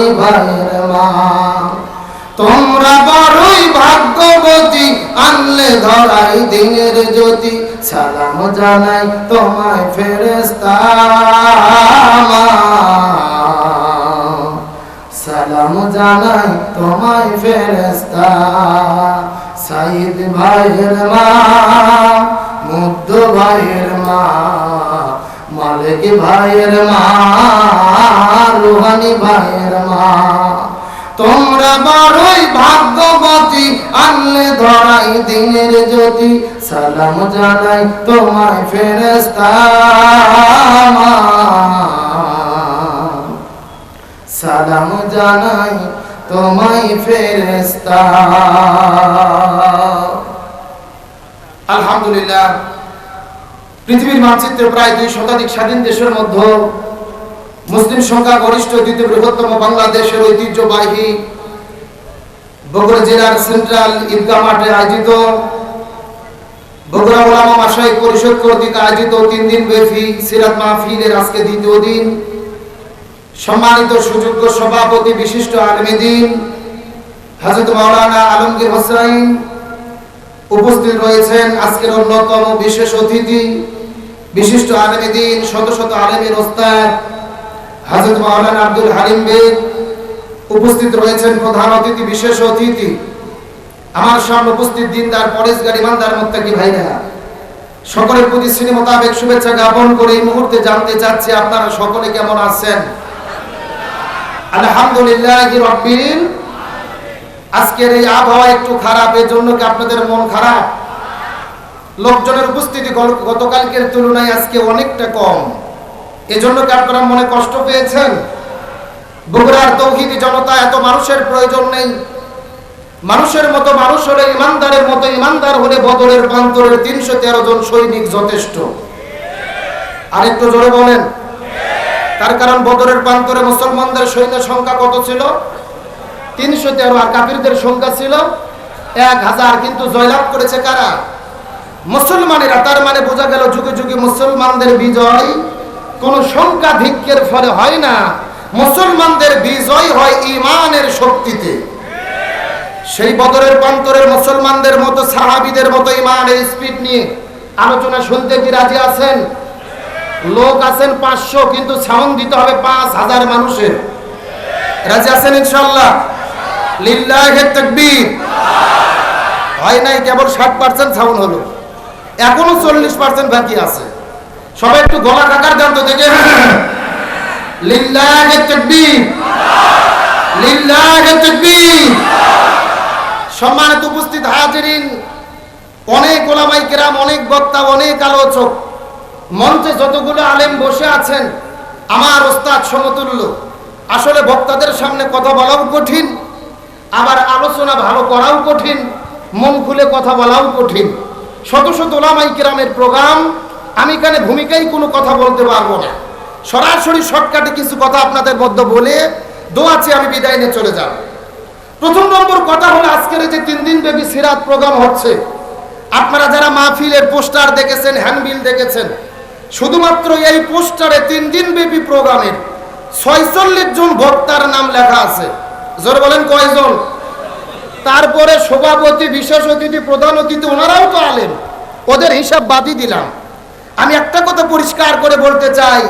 Rouhani ভাইয়ের মা। তোমরা বড়ই ভাগ্যবতী, আনলে ধরাই দিনের জ্যোতি। সালাম জানাই তোমায় ফেরেস্তা সালাম জানাই তোমায় ফেরেস্তা সাইদ ভাইয়ের মা, মুগ্ধ ভাইয়ের মা। মালিক ভাইয়ের মা, রুহানি ভাইয়ের মা। তোমরা বড়ই ভাগ্যবতী, আনলে ধরাই দিনের জ্যোতি। সালাম জানাই তোমায় ফেরেস্তা সালাম জানাই তোমায় ফেরেস্তা আলহামদুলিল্লাহ। পৃথিবীর মানচিত্রে প্রায় দুই শতাধিক স্বাধীন দেশের মধ্যে মুসলিম সংখ্যা গরিষ্ঠ দ্বিতীয় বৃহত্তম বাংলাদেশের ঐতিহ্যবাহী বগুড়া জেলার সেন্ট্রাল ঈদগাহ মাঠে আয়োজিত বগুড়া ওলামা মাসাই পরিষদ কর্তৃক আয়োজিত তিন দিন ব্যাপী সিরাত মাহফিলের আজকে দ্বিতীয় দিন। সম্মানিত সুযোগ্য সভাপতি বিশিষ্ট আলমেদিন হাজরত মাওলানা আলমগীর হোসাইন উপস্থিত রয়েছেন আজকের অন্যতম বিশেষ অতিথি। বিশিষ্ট আলমেদিন শত শত আলেমের ওস্তাদ, হাজরত মাওলানা আব্দুল হালিম বেগ উপস্থিত রয়েছেন প্রধান অতিথি, বিশেষ অতিথি। আমার সামনে উপস্থিত দিনদার, পরেশগার ইমানদার মোত্তাকি ভাইরা। সকলের প্রতি শ্রেণি মোতাবেক শুভেচ্ছা জ্ঞাপন করে এই মুহূর্তে জানতে চাচ্ছি আপনারা সকলে কেমন আছেন? আলহামদুলিল্লাহ রব্বিল আজকের এই আবহাওয়া একটু খারাপ এর জন্য কি আপনাদের মন খারাপ? লোকজনের উপস্থিতি গতকালকের তুলনায় আজকে অনেকটা কম। এজন্য কি আপনারা মনে কষ্ট পেয়েছেন? বগুড়ার তৌহিদি জনতা এত মানুষের প্রয়োজন নেই। মানুষের মতো মানুষ হলে, ইমানদারের মতো ইমানদার হলে বদরের প্রান্তরের তিনশো তেরো জন সৈনিক যথেষ্ট। আরেকটু জোরে বলেন। তার কারণ বদরের প্রান্তরে মুসলমানদের সৈন্য সংখ্যা কত ছিল? তিনশো তেরো আর কাফিরদের সংখ্যা ছিল এক হাজার। কিন্তু জয়লাভ করেছে কারা? মুসলমানেরা, তার মানে বোঝা গেল যুগে যুগে মুসলমানদের বিজয় কোন সংখ্যা ধিক্যের ফলে হয় না। মুসলমানদের বিজয় হয় ইমানের শক্তিতে। সেই বদরের প্রান্তরের মুসলমানদের মতো, সাহাবিদের মতো ইমানের স্পিড নিয়ে আলোচনা শুনতে কি রাজি আছেন? লোক আছেন পাঁচশো, কিন্তু সাউন্ড দিতে হবে পাঁচ হাজার মানুষের। রাজি আছেন ইনশাল্লাহ লিল্লাহে হয় নাই, কেবল ষাট পার্সেন্ট সাউন্ড হলো। এখনও চল্লিশ পার্সেন্ট বাকি আছে। সবাই একটু গলা কাকার গান তো দেখে। সম্মানিত উপস্থিত হাজিরিন, অনেক ওলামাই কেরাম, অনেক বক্তা, অনেক আলোচক, মঞ্চে যতগুলো আলেম বসে আছেন, আমার ওস্তাদ সমতুল্য, আসলে বক্তাদের সামনে কথা বলাও কঠিন, আবার আলোচনা ভালো করাও কঠিন, মন খুলে কথা বলাও কঠিন। শত শত ওলামাই প্রোগ্রাম, আমি এখানে ভূমিকায় কোনো কথা বলতে পারব না। সরাসরি শর্টকাটে কিছু কথা আপনাদের মধ্যে বলে দোয়াচ্ছে আমি বিদায় নিয়ে চলে যাব। প্রথম নম্বর কথা হলো আজকের যে তিন দিন ব্যাপী সিরাত প্রোগ্রাম হচ্ছে। আপনারা যারা মাহফিলের পোস্টার দেখেছেন, হ্যান্ডবিল দেখেছেন, শুধুমাত্র এই পোস্টারে তিন দিন ব্যাপী প্রোগ্রামের ছয়চল্লিশ জন বক্তার নাম লেখা আছে। জোরে বলেন কয়জন? তারপরে সভাপতি, বিশেষ অতিথি, প্রধান অতিথি, ওনারাও তো আলেন ওদের হিসাব বাদই দিলাম। আমি একটা কথা পরিষ্কার করে বলতে চাই,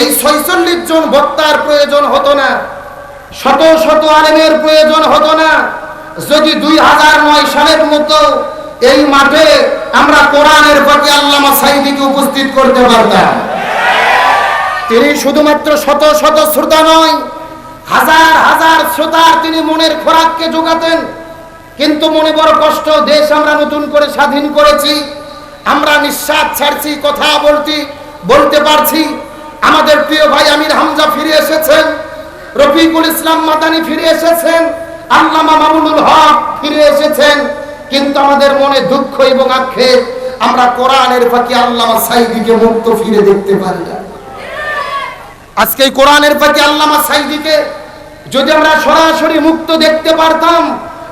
এই ছয়চল্লিশ জন বক্তার প্রয়োজন হতো না। শত শত আলেমের প্রয়োজন হতো না। যদি দুই হাজার নয় সালের মতো এই মাঠে আমরা কোরআনের প্রতি আল্লামা সাইদিকে উপস্থিত করতে পারতাম। তিনি শুধুমাত্র শত শত শ্রোতা নয় হাজার হাজার শ্রোতার তিনি মনের খোরাককে যোগাতেন কিন্তু মনে বড় কষ্ট, দেশ আমরা নতুন করে স্বাধীন করেছি। আমরা নিঃশ্বাস ছাড়ছি, কথা বলছি, বলতে পারছি। আমাদের প্রিয় ভাই আমির হামজা ফিরে এসেছেন, রফিকুল ইসলাম মাদানি ফিরে এসেছেন, আল্লামা মামুনুল হক ফিরে এসেছেন। কিন্তু আমাদের মনে দুঃখ এবং আক্ষেপ, আমরা কোরআনের ফাঁকি আল্লামা সাইদিকে মুক্ত ফিরে দেখতে পারি না। আজকে কোরআনের ফাঁকি আল্লামা সাইদিকে যদি আমরা সরাসরি মুক্ত দেখতে পারতাম,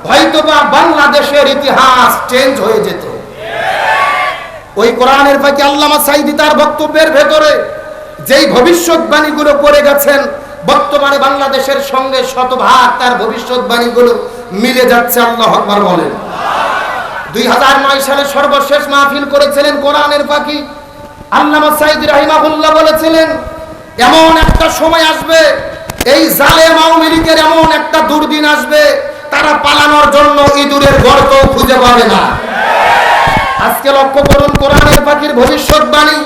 হয়তোবা বাংলাদেশের ইতিহাস চেঞ্জ হয়ে যেত। ওই কোরআনের ফাঁকি আল্লামা সাইদি তার বক্তব্যের ভেতরে যেই ভবিষ্যৎবাণীগুলো করে গেছেন, বর্তমানে বাংলাদেশের সঙ্গে শতভাগ তার ভবিষ্যৎবাণীগুলো মিলে যাচ্ছে আল্লাহ আকবার বলেন। দুই হাজার নয় সালে সর্বশেষ মাহফিল করেছিলেন কোরআনের পাখি আল্লামা সাইদ রাহিমাহুল্লাহ বলেছিলেন, এমন একটা সময় আসবে এই জালেম আওয়ামী এমন একটা দুর্দিন আসবে, তারা পালানোর জন্য ইঁদুরের গর্ত খুঁজে পাবে না। আজকে লক্ষ্য করুন, কোরআনের পাখির ভবিষ্যৎবাণী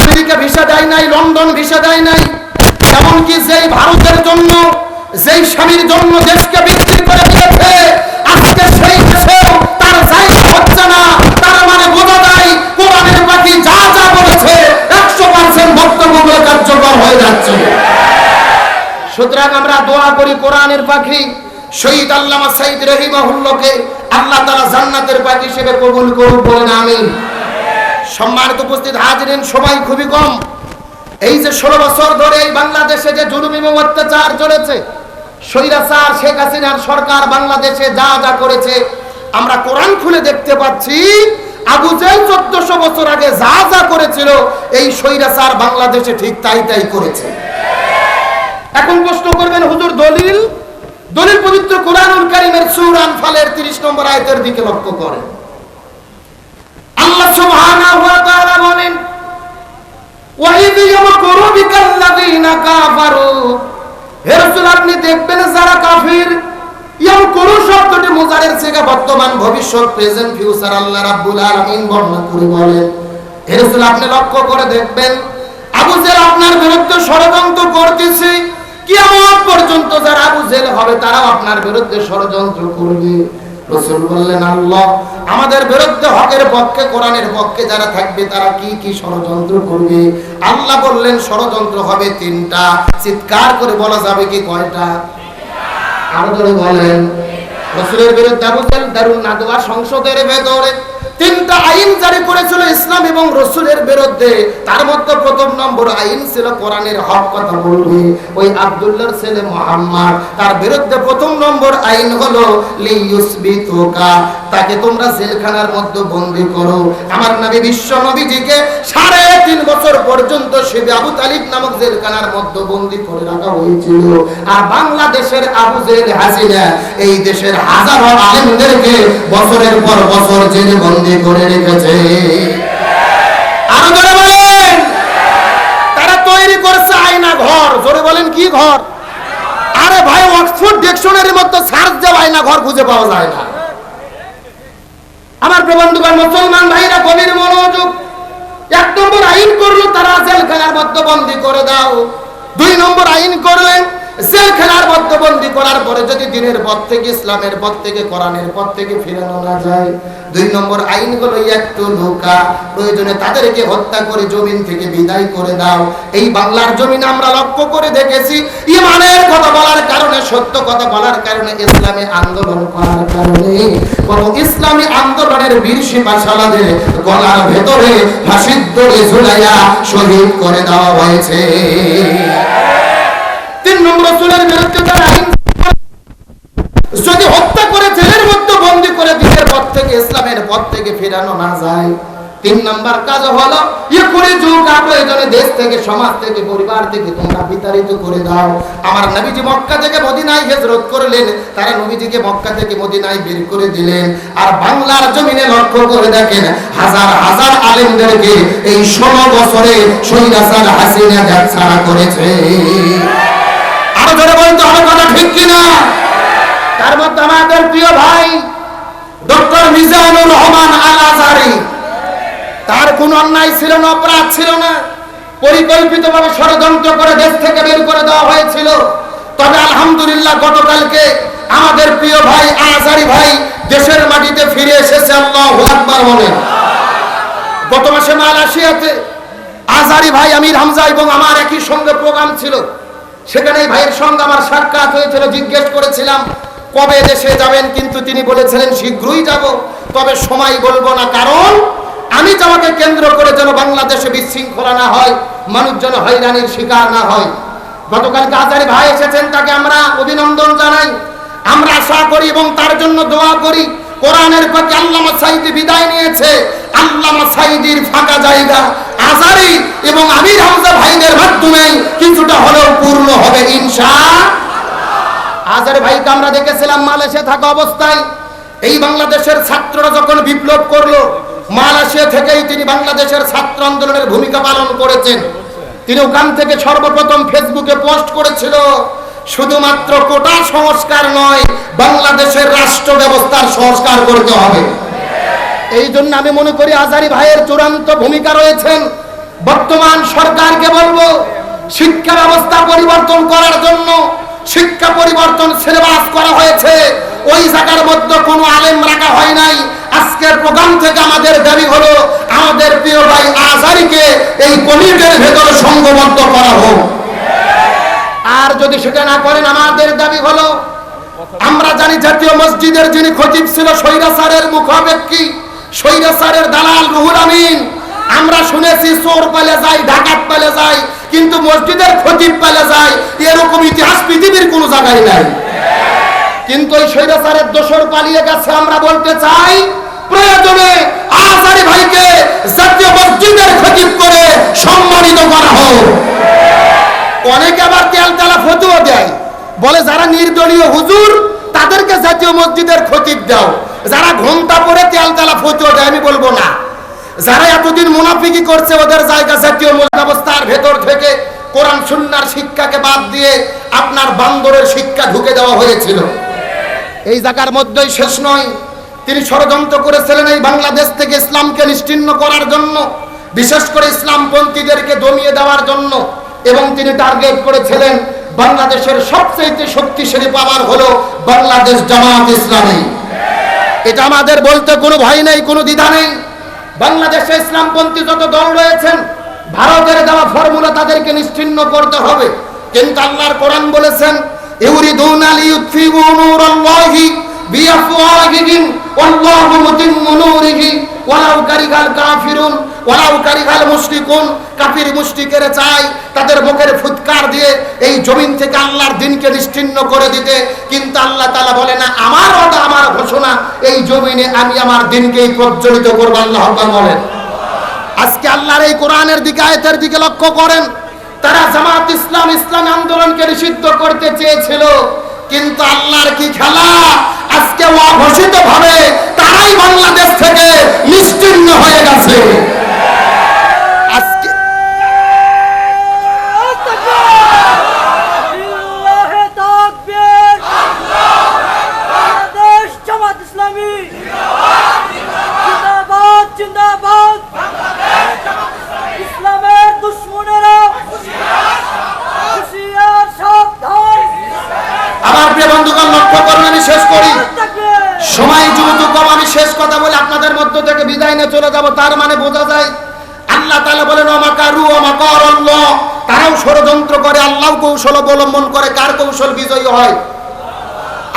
আমেরিকা ভিসা দেয় নাই, লন্ডন ভিসা দেয় নাই, এমনকি যেই ভারতের জন্য, যেই স্বামীর জন্য দেশকে বিক্রি করে দিয়েছে সুতরাং আমরা দোয়া করি কোরআনের পাখি, শহীদ আল্লামা সাইদ রহিমাহুল্লাহকে আল্লাহ তাআলা জান্নাতের পাখি হিসেবে কবুল করুন বলেন, আমিন। সম্মানিত উপস্থিত হাজিরিন, সবাই খুবই কম। এই যে ষোলো বছর ধরে এই বাংলাদেশে যে জুলুম এবং অত্যাচার চলেছে স্বৈরাচার শেখ হাসিনার সরকার বাংলাদেশে যা যা করেছে, আমরা কোরআন খুলে দেখতে পাচ্ছি, আবু জেল চোদ্দশো বছর আগে যা যা করেছিল, এই স্বৈরাচার বাংলাদেশে ঠিক তাই তাই করেছে। এখন প্রশ্ন করবেন, হুজুর, দলিল? দলিল পবিত্র কোরআনুল কারীমের সূরা আনফালের 30 নম্বর আয়াতের দিকে লক্ষ্য করেন। আল্লাহ সুবহানাহু ওয়া তাআলা বলেন, ওয়াইদ ইয়ামকুরু বিকাল্লাযীনা কাফারু। হে রাসূল, আপনি দেখবেন যারা কাফির, ইয়ামকুরু শব্দটি মুজারের থেকে বর্তমান, ভবিষ্যৎ, প্রেজেন্ট, ফিউচার আল্লাহ রাব্বুল আলামিন বর্ণনা করে বলেন। হে রাসূল, আপনি লক্ষ্য করে দেখবেন, আবু জেল আপনার বিরুদ্ধে ষড়যন্ত্র করতেছে কিয়ামত পর্যন্ত যারা আবু জেল হবে, তারাও আপনার বিরুদ্ধে ষড়যন্ত্র করবে। রসুল বললেন, আল্লাহ, আমাদের বিরুদ্ধে হকের পক্ষে, কোরআনের পক্ষে যারা থাকবে, তারা কি কি ষড়যন্ত্র করবে? আল্লাহ বললেন, ষড়যন্ত্র হবে তিনটা। চিৎকার করে বলা যাবে কি কয়টা? আরও ধরে বলেন। রসুলের বিরুদ্ধে আবু জেল দারুণ নাদোয়া সংসদের ভেতরে তিনটা আইন জারি করেছিল ইসলাম এবং রসুলের বিরুদ্ধে। তার মধ্যে প্রথম নম্বর আইন ছিল কোরআনের হক কথা বলবে ওই আব্দুল্লাহর ছেলে মোহাম্মদ, তার বিরুদ্ধে প্রথম নম্বর আইন হলো লিইউসবিতুকা তাকে তোমরা জেলখানার মধ্যে বন্দী করো। আমার নবী বিশ্ব নবীজিকে সাড়ে তিন বছর পর্যন্ত শিবে আবু তালিব নামক জেলখানার মধ্যে বন্দী করে রাখা হয়েছিল। আর বাংলাদেশের আবু জেল হাসিনা, এই দেশের হাজারো আলেমদেরকে বছরের পর বছর জেলে বন্দী করে রেখেছে। তারা তৈরি আয়না ঘর। জোরে বলেন, কি ঘর? আরে ভাই অক্সফোর্ড ডিকশনারির সার্চ আয়না ঘর খুঁজে পাওয়া যায় না। আমার প্রবন্ধুগণ মুসলমান ভাইরা মনোযোগ। এক নম্বর আইন করল, তারা জেলখানার মধ্যে বন্দি করে দাও। দুই নম্বর আইন করলেন জেলখানার মধ্যে বন্দি করার পরে যদি দিনের পথ থেকে, ইসলামের পথ থেকে, কোরআনের পথ থেকে ফিরানো না যায়, দুই নম্বর আইন হলো একটু নৌকা, প্রয়োজনে তাদেরকে হত্যা করে জমিন থেকে বিদায় করে দাও। এই বাংলার জমিন আমরা লক্ষ্য করে দেখেছি, ইমানের কথা বলার কারণে, সত্য কথা বলার কারণে, ইসলামী আন্দোলন করার কারণে। কোন ইসলামী আন্দোলনের বীর সিপাশালাদের গলার ভেতরে দড়ি ঝুলাইয়া শহীদ করে দেওয়া হয়েছে। তিন নম্বর চুলের বিরুদ্ধে তারা আইন যদি হত্যা করে জেলের মধ্যে বন্দি করে দিনের পথ থেকে, ইসলামের পথ থেকে ফেরানো না যায়। তিন নাম্বার কাজ হলো ইয়ে করে যুগ প্রয়োজনে দেশ থেকে, সমাজ থেকে, পরিবার থেকে তোমরা বিতাড়িত করে দাও। আমার নবীজি মক্কা থেকে মদিনায় হিজরত করলেন, তারা নবীজিকে মক্কা থেকে মদিনায় বের করে দিলেন। আর বাংলার জমিনে লক্ষ্য করে দেখেন, হাজার হাজার আলেমদেরকে এই ষোলো বছরে সৈরাসার হাসিনা ছাড়া করেছে আরও ধরে বলতে হবে কথা ঠিক কিনা? তার মধ্যে আমাদের প্রিয় ভাই ডক্টর মিজানুর রহমান আল আজারি তার কোন অন্যায় ছিল না, অপরাধ ছিল না। পরিকল্পিতভাবে ষড়যন্ত্র করে দেশ থেকে বের করে দেওয়া হয়েছিল। তবে আলহামদুলিল্লাহ গতকালকে আমাদের প্রিয় ভাই আজারি ভাই দেশের মাটিতে ফিরে এসেছে, আল্লাহ আকবার বলেন। গত মাসে মালয়েশিয়াতে আজারি ভাই আমির হামজা এবং আমার একই সঙ্গে প্রোগ্রাম ছিল। সেখানে ভাইয়ের সঙ্গে আমার সাক্ষাৎ হয়েছিল, জিজ্ঞেস করেছিলাম, কবে দেশে যাবেন? কিন্তু তিনি বলেছিলেন, শীঘ্রই যাব, তবে সময় বলব না, কারণ আমি যাওয়াকে কেন্দ্র করে যেন বাংলাদেশে বিশৃঙ্খলা না হয় মানুষ যেন হয়রানির শিকার না হয়। গতকালকে আজারি ভাই এসেছেন, তাকে আমরা অভিনন্দন জানাই। আমরা আশা করি এবং তার জন্য দোয়া করি কোরআনের পক্ষে আল্লামা সাইদি বিদায় নিয়েছে। আল্লামা সাইদির ফাঁকা জায়গা আজারি এবং আমির হামজা ভাইদের মাধ্যমে কিছুটা হলেও পূর্ণ হবে ইনশা। আজারে ভাইকে আমরা দেখেছিলাম মালয়েশিয়া থাকা অবস্থায়। এই বাংলাদেশের ছাত্ররা যখন বিপ্লব করল, মালয়েশিয়া থেকেই তিনি বাংলাদেশের ছাত্র আন্দোলনের ভূমিকা পালন করেছেন। তিনি ওখান থেকে সর্বপ্রথম ফেসবুকে পোস্ট করেছিল শুধুমাত্র কোটা সংস্কার নয়, বাংলাদেশের রাষ্ট্র ব্যবস্থার সংস্কার করতে হবে। এই জন্য আমি মনে করি আজারি ভাইয়ের চূড়ান্ত ভূমিকা রয়েছেন। বর্তমান সরকারকে বলব, শিক্ষা ব্যবস্থা পরিবর্তন করার জন্য শিক্ষা পরিবর্তন সিলেবাস করা হয়েছে। ওই জায়গার মধ্যে কোনো আলেম রাখা হয় নাই। আজকের প্রোগ্রাম থেকে আমাদের দাবি হলো, আমাদের প্রিয় ভাই আজারিকে এই কমিটির ভেতরে সংঘবদ্ধ করা হোক। আর যদি সেটা না করেন, আমাদের দাবি হলো, আমরা জানি জাতীয় মসজিদের যিনি খতিব ছিল সৈরাসারের মুখাপেক্ষী সৈরাসারের দালাল রুহুল আমিন। আমরা শুনেছি চোর পালে যায়, ডাকাত পালে যায়, কিন্তু মসজিদের খতিব পালে যায়, এরকম ইতিহাস পৃথিবীর কোনো জায়গায় নাই। কিন্তু ওই স্বৈরাচারের দোষর পালিয়ে গেছে, আমরা বলতে চাই, প্রয়োজনে আজারি ভাইকে জাতীয় মসজিদের খতিব করে সম্মানিত করা হোক। অনেকে আবার তেল তেলা ফতুয়া দেয়। বলে, যারা নির্দলীয় হুজুর, তাদেরকে জাতীয় মসজিদের খতিব দাও। যারা ঘণ্টা পরে তেল তেলা ফতুয়া দেয়, আমি বলব না। যারা এতদিন মুনাফিকি করছে, ওদের জায়গা জাতীয় মসজিদ ব্যবস্থার ভেতর থেকে কোরআন, সুন্নার শিক্ষাকে বাদ দিয়ে আপনার বান্দরের শিক্ষা ঢুকে দেওয়া হয়েছিল। এই জায়গার মধ্যেই শেষ নয়। তিনি ষড়যন্ত্র করেছিলেন এই বাংলাদেশ থেকে ইসলামকে নিশ্চিহ্ন করার জন্য, বিশেষ করে ইসলামপন্থীদেরকে দমিয়ে দেওয়ার জন্য। এবং তিনি টার্গেট করেছিলেন বাংলাদেশের সবচেয়ে শক্তিশালী পাওয়ার হলো বাংলাদেশ জামাত ইসলামী। এটা আমাদের বলতে কোনো ভয় নেই, কোনো দ্বিধা নেই। বাংলাদেশে ইসলামপন্থী যত দল রয়েছেন, ভারতের দেওয়া ফর্মুলা তাদেরকে নিশ্চিহ্ন করতে হবে। কিন্তু আল্লাহর কোরআন বলেছেন, ইউরিদুন আলি বিআফওয়াহিহিম ওয়াল্লাহু মুতিম্মু নূরিহি, ওয়ালাউ কারিহাল কাফিরুন, ওয়ালাউ কারিহাল মুশরিকুন। কাফির তাদের মুখের ফুৎকার দিয়ে এই জমিন থেকে আল্লাহর দিনকে নিশ্চিহ্ন করে দিতে। কিন্তু আল্লাহ তাআলা বলে, না, আমার আমার ঘোষণা, এই জমিনে আমি আমার দিনকেই প্রজ্বলিত করব। আল্লাহ বলেন। আজকে আল্লাহর এই কোরআনের দিকে, আয়াতের দিকে লক্ষ্য করেন। তারা জামাত ইসলাম ইসলাম আন্দোলনকে নিষিদ্ধ করতে চেয়েছিল, কিন্তু আল্লাহর কি খেলা? আজকে অঘোষিত ভাবে তারাই বাংলাদেশ থেকে নিশ্চিন্ন হয়ে গেছে। নিয়ে চলে যাব, তার মানে বোঝা যায় আল্লাহ তাআলা বলেন অমাকারু অমাকর আল্লাহ। তারাও ষড়যন্ত্র করে আল্লাহ কৌশল অবলম্বন করে, কার কৌশল বিজয়ী হয়?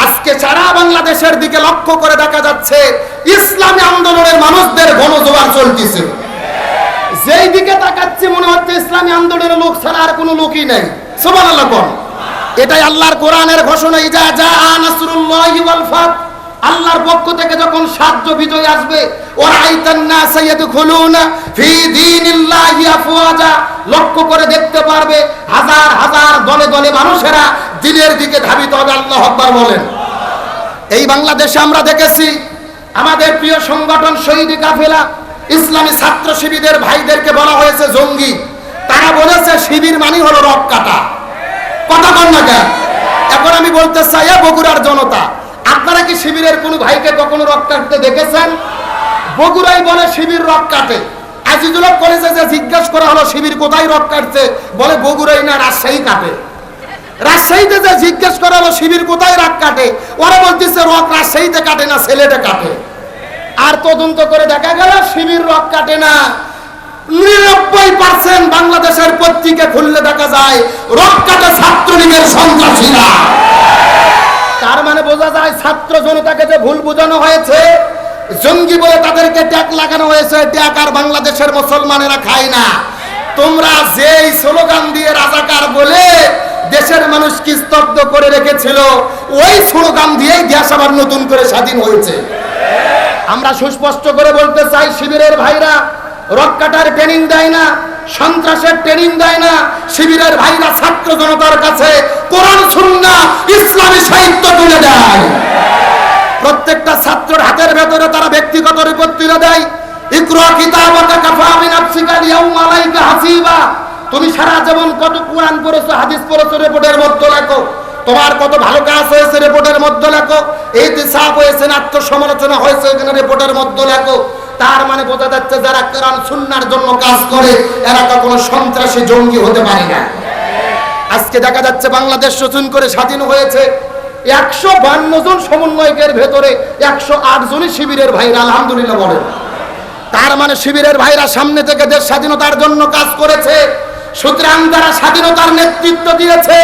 আজকে সারা বাংলাদেশের দিকে লক্ষ্য করে দেখা যাচ্ছে, ইসলামী আন্দোলনের মানুষদের গণজোয়ার চলতেছে। যেই দিকে তাকাচ্ছে, মনে হচ্ছে ইসলামী আন্দোলনের লোক ছাড়া আর কোনো লোকই নাই। সুবহানাল্লাহ কোন? এটাই আল্লাহর কোরআনের ঘোষণা, ইজা জা নাসরুল্লাহি ওয়াল ফাত। আল্লাহর পক্ষ থেকে যখন সাহায্য বিজয় আসবে লক্ষ্য করে দেখতে পারবে, হাজার হাজার দলে দলে মানুষেরা দিনের দিকে ধাবিত হবে, আল্লাহ আকবার বলেন। এই বাংলাদেশে আমরা দেখেছি, আমাদের প্রিয় সংগঠন শহীদ কাফেলা, ইসলামী ছাত্র শিবিরের ভাইদেরকে বলা হয়েছে জঙ্গি। তারা বলেছে, শিবির মানে হলো রক কাটা কথা কন না কেন? এখন আমি বলতে চাই বগুড়ার জনতা আপনারা কি শিবিরের কোনো ভাইকে কখনো রক কাটতে দেখেছেন? বগুড়াই বলে শিবির রক কাটে আজিজুল কলেজে যে জিজ্ঞেস করা হলো, শিবির কোথায় রক কাটছে বলে বগুড়াই না, রাজশাহী কাটে। রাজশাহীতে যে জিজ্ঞেস করা হলো, শিবির কোথায় রাগ কাটে ওরা বলতেছে, রক রাজশাহীতে কাটে না, সিলেটে কাটে। আর তদন্ত করে দেখা গেল, শিবির রক কাটে না। নিরানব্বই পার্সেন্ট বাংলাদেশের পত্রিকা খুললে দেখা যায় রক কাটে ছাত্রলীগের সন্ত্রাসীরা। তার মানে বোঝা যায় ছাত্র জনতাকে যে ভুল বোঝানো হয়েছে, জঙ্গি বলে তাদেরকে ট্যাগ লাগানো হয়েছে, ট্যাগ আর বাংলাদেশের মুসলমানেরা খায় না। তোমরা যেই স্লোগান দিয়ে রাজাকার বলে দেশের মানুষকে স্তব্ধ করে রেখেছিল, ওই স্লোগান দিয়েই দেশ আবার নতুন করে স্বাধীন হয়েছে। আমরা সুস্পষ্ট করে বলতে চাই, শিবিরের ভাইরা রক্কাটার ট্রেনিং দেয় না, সন্ত্রাসের ট্রেনিং দেয় না, শিবিরের ভাইরা ছাত্র জনতার কাছে কোরআন সুন্না ইসলামী সাহিত্য তুলে দেয়। প্রত্যেকটা ছাত্রের হাতের ভেতরে তারা ব্যক্তিগত রিপোর্ট তুলে দেয়। ইকরা কিতাবাকা কাফা বিনাফসিকা ইয়াউমা আলাইকা হাসিবা। তুমি সারা জীবন কত কোরআন পড়েছো, হাদিস পড়েছো রিপোর্টের মধ্যে লেখো। তোমার কত ভালো কাজ হয়েছে রিপোর্টের মধ্যে লেখো। এই সাপ হয়েছে আত্মসমালোচনা হয়েছে, এখানে রিপোর্টের মধ্যে লেখো। তার মানে বোঝা যাচ্ছে যারা কোরআন সুন্নার জন্য কাজ করে, এরা কখনো সন্ত্রাসী জঙ্গি হতে পারে না। আজকে দেখা যাচ্ছে বাংলাদেশ শোষণ করে স্বাধীন হয়েছে। একশো বান্ন জন সমন্বয়কের ভেতরে একশো আট জনই শিবিরের ভাইরা, আলহামদুলিল্লাহ বলেন। তার মানে শিবিরের ভাইরা সামনে থেকে দেশ স্বাধীনতার জন্য কাজ করেছে। সুতরাং তারা স্বাধীনতার নেতৃত্ব দিয়েছে,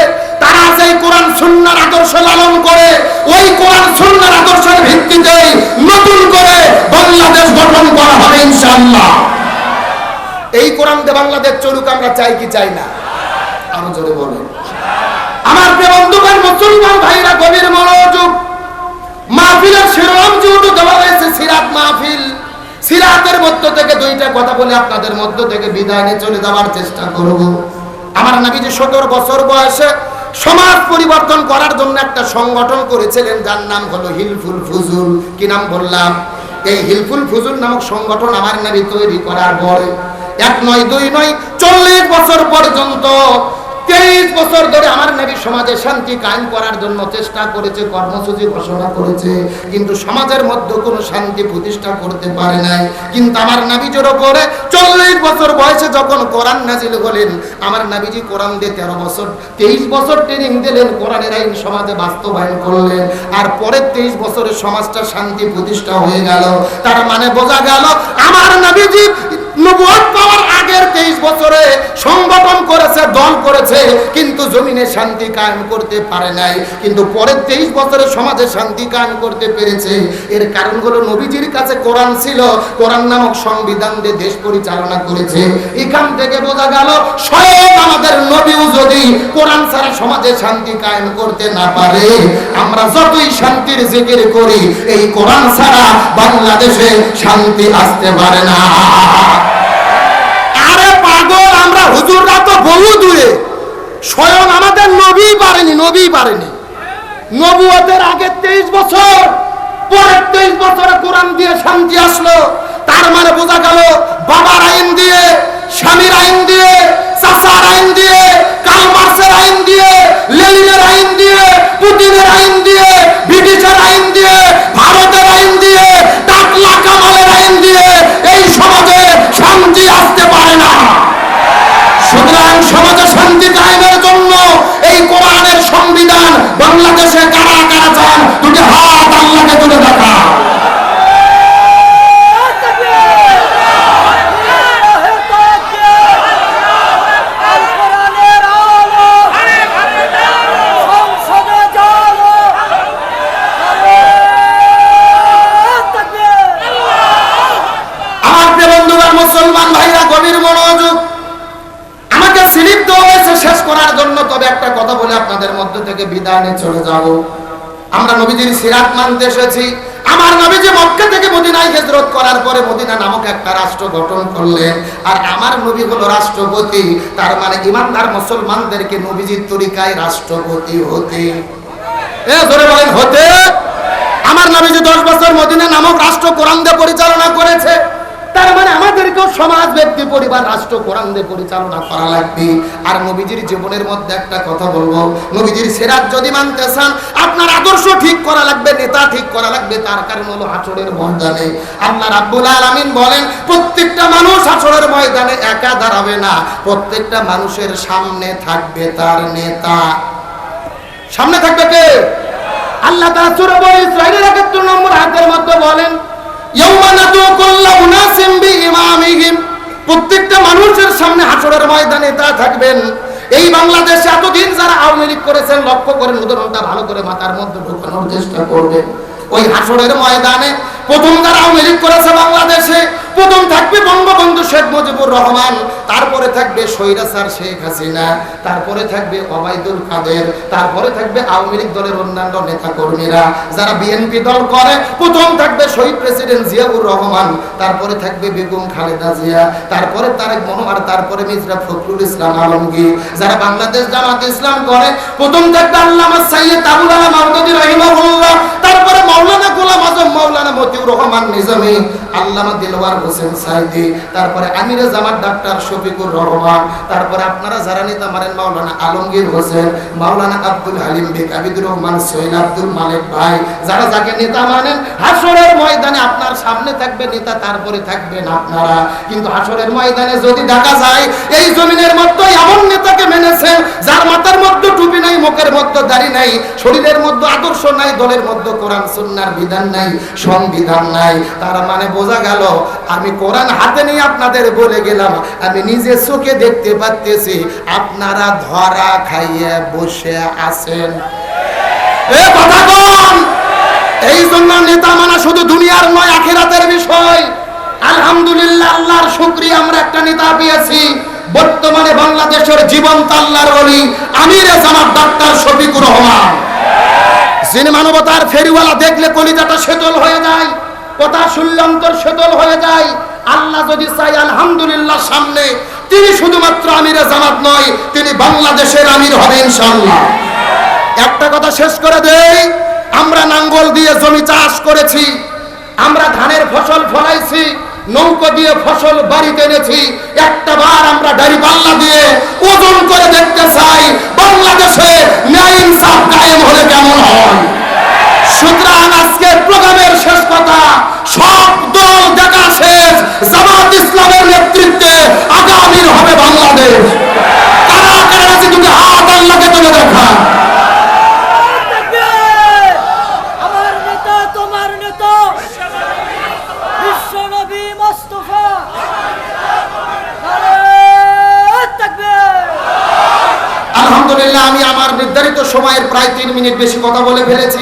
তারা সেই কোরআন সুন্নার আদর্শ লালন করে, ওই কোরআন সুন্নার আদর্শের ভিত্তিতে নতুন করে বাংলাদেশ গঠন করা হবে ইনশাআল্লাহ এই কোরআন দিয়ে বাংলাদেশ চলুক, আমরা চাই কি চাই না। আরও জোরে বলেন। আমার প্রিয় বন্ধুগণ, মুসলমান ভাইরা, গভীর মনোযোগ। মাহফিলের শিরোনাম যেহেতু দেওয়া হয়েছে, সিরাত মাহফিল। সিরাতের মধ্য থেকে দুইটা কথা বলে আপনাদের মধ্য থেকে বিদায় নিয়ে চলে যাওয়ার চেষ্টা করব। আমার নাকি যে সতেরো বছর বয়সে সমাজ পরিবর্তন করার জন্য একটা সংগঠন করেছিলেন, যার নাম হলো হিলফুল ফুজুল। কি নাম বললাম? এই হিলফুল ফুজুল নামক সংগঠন আমার নাবি তৈরি করার পরে এক নয়, দুই নয়, চল্লিশ বছর পর্যন্ত, তেইশ বছর ধরে আমার নবী সমাজে শান্তি কায়েম করার জন্য চেষ্টা করেছে, কর্মসূচি ঘোষণা করেছে, কিন্তু সমাজের মধ্যে কোনো শান্তি প্রতিষ্ঠা করতে পারে নাই। কিন্তু আমার নাবিজের ওপরে চল্লিশ বছর বয়সে যখন কোরআন নাজিল হলেন, আমার নাবিজি কোরআন দিয়ে তেরো বছর, তেইশ বছর ট্রেনিং দিলেন, কোরআনের আইন সমাজে বাস্তবায়ন করলেন, আর পরের তেইশ বছরের সমাজটা শান্তি প্রতিষ্ঠা হয়ে গেল। তার মানে বোঝা গেল, আমার নাবিজি নবুয়ত পাওয়ার আগের তেইশ বছরে সংগঠন করেছে, দল করেছে, কিন্তু জমিনে শান্তি কায়েম করতে পারে নাই। কিন্তু পরের তেইশ বছরে সমাজে শান্তি কায়েম করতে পেরেছে। এর কারণ হলো নবীজির কাছে কোরআন ছিল। কোরআন নামক সংবিধান দিয়ে দেশ পরিচালনা করেছে। এখান থেকে বোঝা গেল, স্বয়ং আমাদের নবীও যদি কোরআন ছাড়া সমাজে শান্তি কায়েম করতে না পারে, আমরা যতই শান্তির জিকির করি, এই কোরআন ছাড়া বাংলাদেশে শান্তি আসতে পারে না। আমরা হুজুররা তো বহু দূরে। স্বয়ং আমাদের নবী পারেনি নবী পারেনি। নবুয়তের আগে তেইশ বছর, পরের তেইশ বছরে কোরআন দিয়ে শান্তি আসলো। তার মানে বোঝা গেল, বাবার আইন দিয়ে, স্বামীর আইন দিয়ে চাষার আইন দিয়ে কালমার্সের আইন দিয়ে, লেনিনের আইন দিয়ে, পুতিনের আইন দিয়ে, ব্রিটিশের আইন দিয়ে, ভারতের আইন দিয়ে টাকলা কামালের আইন দিয়ে এই সমাজে শান্তি আসতে পারে না। সুতরাং সমাজে শান্তি কায়েমের জন্য এই কোরআনের সংবিধান বাংলাদেশে কারা কারা চান? দুটি হাত আল্লাহকে তুলে দেখা। বলে আপনাদের মধ্য থেকে বিদায় নিয়ে চলে যাব। আমরা নবীজির সিরাত মানতে এসেছি। আমার নবীজি মক্কা থেকে মদিনায় হিজরত করার পরে মদিনা নামক একটা রাষ্ট্র গঠন করলেন। আর আমার নবী হলো রাষ্ট্রপতি, তার মানে ইমানদার মুসলমানদেরকে নবীজির তরিকায় রাষ্ট্রপতি হতে। এ ধরে বলেন, হতে। আমার নবী যে দশ বছর মদিনা নামক রাষ্ট্র কোরআন দিয়ে পরিচালনা করেছে। তার মানে আমাদেরকেও সমাজ, ব্যক্তি, পরিবার, রাষ্ট্র, কোরআন দিয়ে পরিচালনা করা লাগবে। আর নবীজির জীবনের মধ্যে একটা কথা বলব। নবীজির সেরাত যদি মানতে চান, আপনার আদর্শ ঠিক করা লাগবে, নেতা ঠিক করা লাগবে, তার কারণ হলো হাসরের ময়দানে। আল্লাহ রাব্বুল আলামিন বলেন, প্রত্যেকটা মানুষ হাসরের ময়দানে একা দাঁড়াবে না। প্রত্যেকটা মানুষের সামনে থাকবে তার নেতা। সামনে থাকবে কে? আল্লাহ তাআলা সূরা বনি ইসরাঈলের সামনে হাসরের ময়দানে তা থাকবেন। এই বাংলাদেশে এতদিন যারা আওয়ামী লীগ করেছেন, লক্ষ্য করেন, উদাহরণটা ভালো করে মাথার মধ্যে ঢোকানোর চেষ্টা করবেন ওই হাসরের ময়দানে প্রথম যারা আওয়ামী লীগ করেছে বাংলাদেশে প্রথম থাকবে বঙ্গবন্ধু শেখ মুজিবুর রহমান, তারপরে থাকবে সৈরাসার শেখ হাসিনা, তারপরে থাকবে ওবায়দুল কাদের, তারপরে থাকবে আওয়ামী লীগ দলের অন্যান্য নেতা কর্মীরা যারা বিএনপি দল করে। প্রথম থাকবে শহীদ প্রেসিডেন্ট জিয়াউর রহমান, তারপরে থাকবে বেগম খালেদা জিয়া, তারপরে তারেক মনোয়ার, তারপরে মির্জা ফখরুল ইসলাম আলমগীর, যারা বাংলাদেশ জামাত ইসলাম করে। প্রথম থাকবে আল্লামা সাইয়্যেদ আবুল আলা মাহমুদুর রহিমাহুল্লাহ মতিউর রহমান নিজামী, আল্লামা দিলওয়ার হোসেন সাইদি, তারপরে আমিরে জামাত ডাক্তার শফিকুর রহমান, তারপরে আপনারা যারা নেতা মারেন মাওলানা আলমগীর হোসেন, মাওলানা আব্দুল হালিম বেগ, আবিদুর রহমান সোহেল আব্দুল মালিক ভাই, যারা যাকে নেতা মানেন হাসরের ময়দানে আপনার সামনে থাকবে নেতা, তারপরে থাকবেন আপনারা। কিন্তু হাসরের ময়দানে যদি দেখা যায়, এই জমিনের মধ্যে এমন নেতাকে মেনেছেন, যার মাথার মধ্যে টুপি নাই, মুখের মধ্যে দাড়ি নাই, শরীরের মধ্যে আদর্শ নাই, দলের মধ্যে কোরআন সুন্নাহর বিধান নাই সংবিধান নাই। তার মানে বোঝা গেল, আমি কোরআন হাতে নিয়ে আপনাদের বলে গেলাম, আমি নিজে চোখে দেখতে পাচ্তেছি আপনারা ধরা খাইয়ে বসে আছেন। এই জন্য নেতা মানা শুধু দুনিয়ার নয়, আখেরাতের বিষয়। আলহামদুলিল্লাহ, আল্লাহর শুকরিয়া, আমরা একটা নেতা পেয়েছি। বর্তমানে বাংলাদেশের জীবন্ত আল্লাহর অলি, আমিরে জামাত ডাক্তার শফিকুর রহমান। যিনি মানবতার ফেরিওয়ালা দেখলে কলিজাটা শীতল হয়ে যায়, কথা শুনলে অন্তর শীতল হয়ে যায়। আল্লাহ যদি চাই আলহামদুলিল্লাহ, সামনে। তিনি শুধুমাত্র আমিরে জামাত নয়, তিনি বাংলাদেশের আমির হবে ইনশাআল্লাহ। একটা কথা শেষ করে দেই, আমরা নাঙ্গল দিয়ে জমি চাষ করেছি, আমরা ধানের ফসল ফলাইছি, নৌকো দিয়ে ফসল বাড়িতে এনেছি, একটা বার আমরা ডাড়ি পাল্লা দিয়ে ওজন করে দেখতে চাই বাংলাদেশে ন্যায় ইনসাফ কায়েম হলে কেমন হয়? সুতরাং আজকে প্রোগ্রামের শেষ কথা, সব দল দেখা শেষ। জামাত ইসলামের নেতৃত্বে আগামীর হবে বাংলাদেশ কারা কারা আছে দুটো হাত আল্লাহকে তুলে দেখা তাকবীর! আমার নেতা তোমার নেতা বিশ্ব নবী মোস্তফা নারে তাকবীর! আলহামদুলিল্লাহ আমি আমার নির্ধারিত সময়ের প্রায় তিন মিনিট বেশি কথা বলে ফেলেছি।